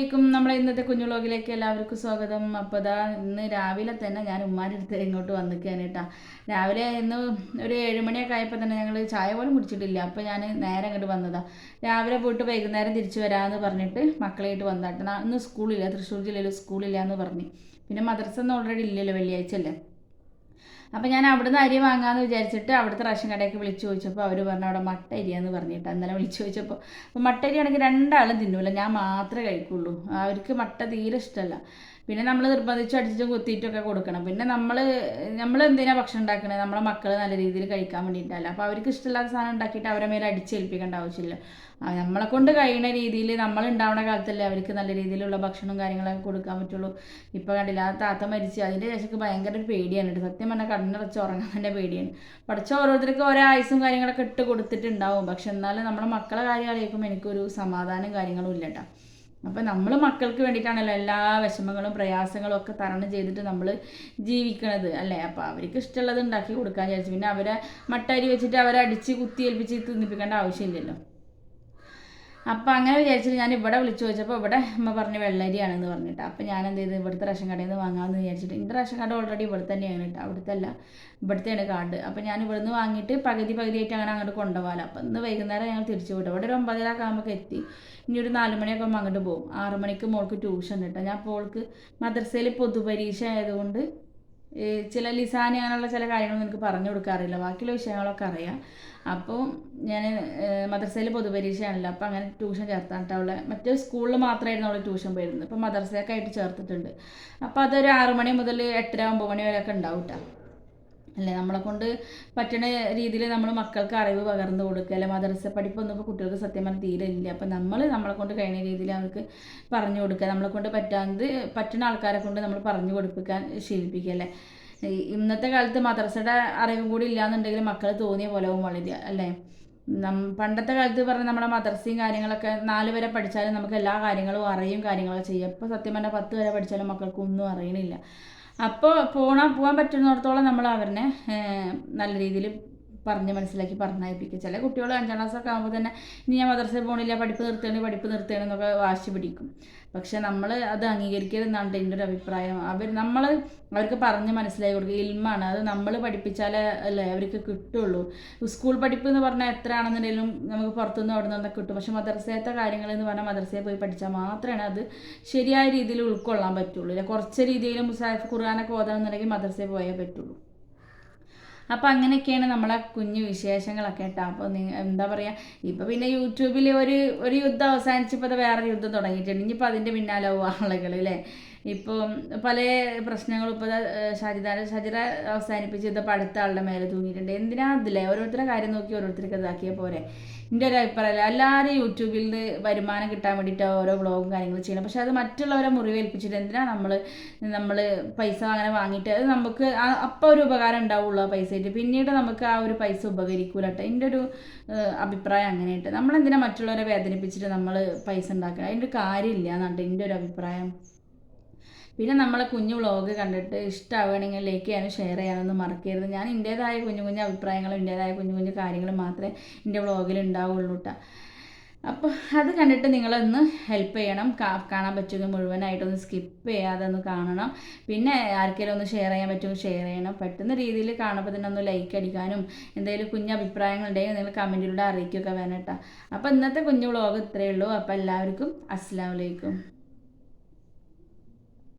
വലൈക്കും നമ്മളെ ഇന്നത്തെ കുഞ്ഞു വ്ളോഗിലേക്ക് എല്ലാവർക്കും സ്വാഗതം. അപ്പോൾ ഇതാ ഇന്ന് രാവിലെ തന്നെ ഞാൻ ഉമ്മാന്റെ അടുത്ത് ഇങ്ങോട്ട് വന്നിരിക്കുകയാണ് കേട്ടോ. രാവിലെ ഇന്ന് ഒരു ഏഴുമണിയൊക്കെ ആയപ്പോൾ തന്നെ ഞങ്ങൾ ചായ പോലും കുടിച്ചിട്ടില്ല. അപ്പോൾ ഞാൻ നേരെ അങ്ങോട്ട് വന്നതാ. രാവിലെ പോയിട്ട് വൈകുന്നേരം തിരിച്ചു വരാമെന്ന് പറഞ്ഞിട്ട് മക്കളായിട്ട് വന്നാട്ടെ ഇന്ന് സ്കൂളില്ല തൃശ്ശൂർ ജില്ലയിൽ സ്കൂളില്ല എന്ന് പറഞ്ഞു. പിന്നെ മദ്രസ ഒന്നും ഓൾറെഡി ഇല്ലല്ലോ വെള്ളിയാഴ്ച അല്ലേ? അപ്പോൾ ഞാൻ അവിടുന്ന് അരി വാങ്ങാമെന്ന് വിചാരിച്ചിട്ട് അവിടുത്തെ റേഷൻ കടയൊക്കെ വിളിച്ചു ചോദിച്ചപ്പോൾ അവർ പറഞ്ഞു അവിടെ മട്ട അരിയാന്ന് പറഞ്ഞിട്ട് അന്നലെ വിളിച്ചു ചോദിച്ചപ്പോൾ അപ്പോൾ മട്ട അരി ആണെങ്കിൽ രണ്ടാളും തിന്നൂല ഞാൻ മാത്രമേ കഴിക്കുള്ളൂ. അവർക്ക് മട്ട തീരെ ഇഷ്ടമല്ല പിന്നെ നമ്മൾ നിർബന്ധിച്ച് അടിച്ചും കുത്തിയിട്ടൊക്കെ കൊടുക്കണം. പിന്നെ നമ്മൾ നമ്മൾ എന്തിനാണ് ഭക്ഷണം ഉണ്ടാക്കണത് നമ്മളെ മക്കൾ നല്ല രീതിയിൽ കഴിക്കാൻ വേണ്ടിയിട്ടല്ല. അപ്പോൾ അവർക്ക് ഇഷ്ടമില്ലാത്ത സാധനം ഉണ്ടാക്കിയിട്ട് അവരെ മേലെ അടിച്ചേൽപ്പിക്കേണ്ട ആവശ്യമില്ല. നമ്മളെ കൊണ്ട് കഴിയുന്ന രീതിയിൽ നമ്മൾ ഉണ്ടാവുന്ന കാലത്തല്ലേ അവർക്ക് നല്ല രീതിയിലുള്ള ഭക്ഷണവും കാര്യങ്ങളൊക്കെ കൊടുക്കാൻ പറ്റുള്ളൂ. ഇപ്പോൾ കണ്ടില്ല ആ താത്ത മരിച്ച് അതിന്റെ ശേഷം ഭയങ്കര പേടിയാണ് സത്യം പറഞ്ഞാൽ കണ്ണടച്ച് ഉറങ്ങാൻ തന്നെ പേടിയാണ്. പഠിച്ച ഓരോരുത്തർക്ക് ഓരോ ആയുസും കാര്യങ്ങളൊക്കെ ഇട്ട് കൊടുത്തിട്ടുണ്ടാവും. പക്ഷെ എന്നാലും നമ്മുടെ മക്കളെ കാര്യം അറിയിക്കുമ്പോൾ എനിക്കൊരു സമാധാനം കാര്യങ്ങളും ഇല്ല കേട്ടോ അപ്പം നമ്മൾ മക്കൾക്ക് വേണ്ടിയിട്ടാണല്ലോ എല്ലാ വിഷമങ്ങളും പ്രയാസങ്ങളും ഒക്കെ തരണം ചെയ്തിട്ട് നമ്മൾ ജീവിക്കണത് അല്ലേ? അപ്പോൾ അവർക്ക് ഇഷ്ടമുള്ളത് ഉണ്ടാക്കി കൊടുക്കാൻ വിചാരിച്ചു. പിന്നെ അവരെ മട്ടരി വെച്ചിട്ട് അവരെ അടിച്ച് കുത്തി ഏൽപ്പിച്ച് തിന്നിപ്പിക്കേണ്ട ആവശ്യമില്ലല്ലോ. അപ്പോൾ അങ്ങനെ വിചാരിച്ചിട്ട് ഞാൻ ഇവിടെ വിളിച്ചു ചോദിച്ചപ്പോൾ ഇവിടെ അമ്മ പറഞ്ഞ വെള്ളരിയാണെന്ന് പറഞ്ഞിട്ട്. അപ്പോൾ ഞാൻ എന്ത് ചെയ്ത് ഇവിടുത്തെ റേഷൻ കടയിൽ നിന്ന് വാങ്ങാമെന്ന് വിചാരിച്ചിട്ട് എന്റെ റേഷൻ കാർഡ് ഓൾറെഡി ഇവിടെ തന്നെയാണ് കേട്ടോ. അവിടുത്തെ അല്ല ഇവിടുത്തെയാണ് കാർഡ്. അപ്പോൾ ഞാൻ ഇവിടുന്ന് വാങ്ങിയിട്ട് പകുതി പകുതിയായിട്ട് അങ്ങനെ അങ്ങോട്ട് കൊണ്ടുപോകാലോ അപ്പോൾ ഇന്ന് വൈകുന്നേരം ഞങ്ങൾ തിരിച്ചു വിട്ടു ഇവിടെ ഒരു ഒമ്പതരക്കെ ആകുമ്പോൾ എത്തി. ഇനി ഒരു നാല് മണിയൊക്കെ അങ്ങോട്ട് പോകും. ആറ് മണിക്ക് മോൾക്ക് ട്യൂഷൻ കേട്ടോ. ഞാൻ പോൾക്ക് മദ്രസയിൽ പൊതുപരീക്ഷ ആയതുകൊണ്ട് ചില ലിസാനി അങ്ങനെയുള്ള ചില കാര്യങ്ങളൊന്നും എനിക്ക് പറഞ്ഞു കൊടുക്കാറില്ല. ബാക്കിയുള്ള വിഷയങ്ങളൊക്കെ അറിയാം. അപ്പോൾ ഞാൻ മദ്രസയിൽ പൊതുപരീക്ഷയാണല്ലോ. അപ്പോൾ അങ്ങനെ ട്യൂഷൻ ചേർത്താൻ അവളെ മറ്റേ സ്കൂളിൽ മാത്രമായിരുന്നു അവൾ ട്യൂഷൻ പോയിരുന്നത്. ഇപ്പോൾ മദ്രസയൊക്കെ ആയിട്ട് ചേർത്തിട്ടുണ്ട്. അപ്പോൾ അതൊരു ആറ് മണി മുതൽ എട്ടര ഒമ്പത് മണി വരെയൊക്കെ ഉണ്ടാവും കേട്ടോ അല്ലേ? നമ്മളെ കൊണ്ട് പറ്റുന്ന രീതിയിൽ നമ്മൾ മക്കൾക്ക് അറിവ് പകർന്നു കൊടുക്കുക. അല്ലെ? മദ്രസ പഠിപ്പൊന്നും ഇപ്പോൾ കുട്ടികൾക്ക് സത്യം പറഞ്ഞാൽ തീരെ ഇല്ല. അപ്പം നമ്മൾ നമ്മളെ കൊണ്ട് കഴിയുന്ന രീതിയിൽ അവർക്ക് പറഞ്ഞു കൊടുക്കുക. നമ്മളെ കൊണ്ട് പറ്റാത്തത് പറ്റുന്ന ആൾക്കാരെ കൊണ്ട് നമ്മൾ പറഞ്ഞു കൊടുപ്പിക്കാൻ ശീലിപ്പിക്കുക. അല്ലേ? ഇന്നത്തെ കാലത്ത് മദ്രസയുടെ അറിവും കൂടി ഇല്ലാന്നുണ്ടെങ്കിൽ മക്കൾ തോന്നിയ പോലെ വളരുക അല്ലേ? പണ്ടത്തെ കാലത്ത് പറഞ്ഞ നമ്മുടെ മദർസയും കാര്യങ്ങളൊക്കെ നാല് വരെ പഠിച്ചാലും നമുക്ക് എല്ലാ കാര്യങ്ങളും അറിയും കാര്യങ്ങളൊക്കെ ചെയ്യാം. ഇപ്പോൾ സത്യം പറഞ്ഞാൽ പത്ത് വരെ പഠിച്ചാലും മക്കൾക്കൊന്നും അറിയണില്ല. അപ്പോൾ പോണ പോകാൻ പറ്റുന്നിടത്തോളം നമ്മൾ അവരെ നല്ല രീതിയിൽ പറഞ്ഞ് മനസ്സിലാക്കി പറഞ്ഞയപ്പിക്കുക. ചില കുട്ടികൾ അഞ്ചാം ക്ലാസ്സൊക്കെ ആകുമ്പോൾ തന്നെ ഇനി ഞാൻ മദ്രസയിൽ പോകണില്ല പഠിപ്പ് നിർത്തേണ്ടി പഠിപ്പ് നിർത്തേണ് എന്നൊക്കെ വാശി പിടിക്കും. പക്ഷെ നമ്മൾ അത് അംഗീകരിക്കരുതെന്നാണ് എന്റെ ഒരു അഭിപ്രായം. അവർ നമ്മൾ അവർക്ക് പറഞ്ഞ് മനസ്സിലാക്കി കൊടുക്കുക. ഇൽമാണ്. അത് നമ്മൾ പഠിപ്പിച്ചാലേ അല്ലേ അവർക്ക് കിട്ടുള്ളൂ. സ്കൂൾ പഠിപ്പ് എന്ന് പറഞ്ഞാൽ എത്ര ആണെന്നുണ്ടെങ്കിലും നമുക്ക് പുറത്തുനിന്ന് അവിടെ നിന്നൊക്കെ കിട്ടും. പക്ഷെ മദ്രസയത്തെ കാര്യങ്ങൾ എന്ന് പറഞ്ഞാൽ മദ്രസയിൽ പോയി പഠിച്ചാൽ മാത്രമേ അത് ശരിയായ രീതിയിൽ ഉൾക്കൊള്ളാൻ പറ്റുള്ളൂ. കുറച്ച് രീതിയിലും മുസാഫ് ഖുർആാനൊക്കെ ഓതാണെന്നുണ്ടെങ്കിൽ മദ്രസയിൽ പോയേ പറ്റുള്ളൂ. അപ്പോൾ അങ്ങനെയൊക്കെയാണ് നമ്മളെ കുഞ്ഞു വിശേഷങ്ങളൊക്കെ കേട്ടോ. അപ്പോൾ എന്താ പറയുക ഇപ്പോൾ പിന്നെ യൂട്യൂബിൽ ഒരു ഒരു യുദ്ധം അവസാനിച്ചപ്പോൾ അത് വേറെ യുദ്ധം തുടങ്ങിയിട്ടുണ്ട്. ഇനിയിപ്പോൾ അതിന്റെ പിന്നാലെ ആളുകൾ അല്ലേ ഇപ്പോൾ പല പ്രശ്നങ്ങളും ഇപ്പോൾ ഷജിദ ഷജിറ അവസാനിപ്പിച്ച് ഇതിപ്പോൾ അടുത്ത ആളുടെ മേലെ തൂങ്ങിയിട്ടുണ്ട്. എന്തിനാ അതില്ലേ? ഓരോരുത്തരുടെ കാര്യം നോക്കി ഓരോരുത്തർക്ക് ഇതാക്കിയ പോരെ. എന്റെ ഒരു അഭിപ്രായം എല്ലാവരും യൂട്യൂബിൽ നിന്ന് വരുമാനം കിട്ടാൻ വേണ്ടിയിട്ട് ഓരോ ബ്ലോഗും കാര്യങ്ങളും ചെയ്യണം പക്ഷെ അത് മറ്റുള്ളവരെ മുറിവേൽപ്പിച്ചിട്ട് എന്തിനാണ് നമ്മൾ നമ്മൾ പൈസ അങ്ങനെ വാങ്ങിയിട്ട്? അത് നമുക്ക് അപ്പോൾ ഒരു ഉപകാരം ഉണ്ടാവുള്ളൂ ആ പൈസ ആയിട്ട് പിന്നീട് നമുക്ക് ആ ഒരു പൈസ ഉപകരിക്കൂല കേട്ടോ എന്റെ ഒരു അഭിപ്രായം അങ്ങനെയായിട്ട്. നമ്മളെന്തിനാ മറ്റുള്ളവരെ വേദനിപ്പിച്ചിട്ട് നമ്മൾ പൈസ ഉണ്ടാക്കുക? അതിന്റെ കാര്യമില്ല എന്നാണ് എന്റെ ഒരു അഭിപ്രായം. പിന്നെ നമ്മളെ കുഞ്ഞു വ്ലോഗ് കണ്ടിട്ട് ഇഷ്ടമാവുകയാണെങ്കിൽ ലൈക്ക് ചെയ്യാനും ഷെയർ ചെയ്യാനൊന്നും മറക്കരുത്. ഞാൻ എന്റേതായ കുഞ്ഞു കുഞ്ഞു അഭിപ്രായങ്ങളും എന്റേതായ കുഞ്ഞു കുഞ്ഞു കാര്യങ്ങളും മാത്രമേ എന്റെ വ്ളോഗിൽ ഉണ്ടാവുള്ളൂ കേട്ടോ അപ്പോൾ അത് കണ്ടിട്ട് നിങ്ങളൊന്ന് ഹെൽപ്പ് ചെയ്യണം. കാണാൻ പറ്റുമെങ്കിൽ മുഴുവനായിട്ടൊന്ന് സ്കിപ്പ് ചെയ്യാതെ ഒന്ന് കാണണം. പിന്നെ ആർക്കെങ്കിലും ഒന്ന് ഷെയർ ചെയ്യാൻ പറ്റുമെങ്കിൽ ഷെയർ ചെയ്യണം. പറ്റുന്ന രീതിയിൽ കാണുമ്പോൾ തന്നെ ഒന്ന് ലൈക്ക് അടിക്കാനും എന്തെങ്കിലും കുഞ്ഞു അഭിപ്രായങ്ങളുണ്ടെങ്കിൽ നിങ്ങൾ കമന്റിലൂടെ അറിയിക്കുകയൊക്കെ വേണം കേട്ടോ. അപ്പോൾ ഇന്നത്തെ കുഞ്ഞു വ്ളോഗ് ഇത്രയേ ഉള്ളൂ. അപ്പോൾ എല്ലാവർക്കും അസ്സാം വലൈക്കും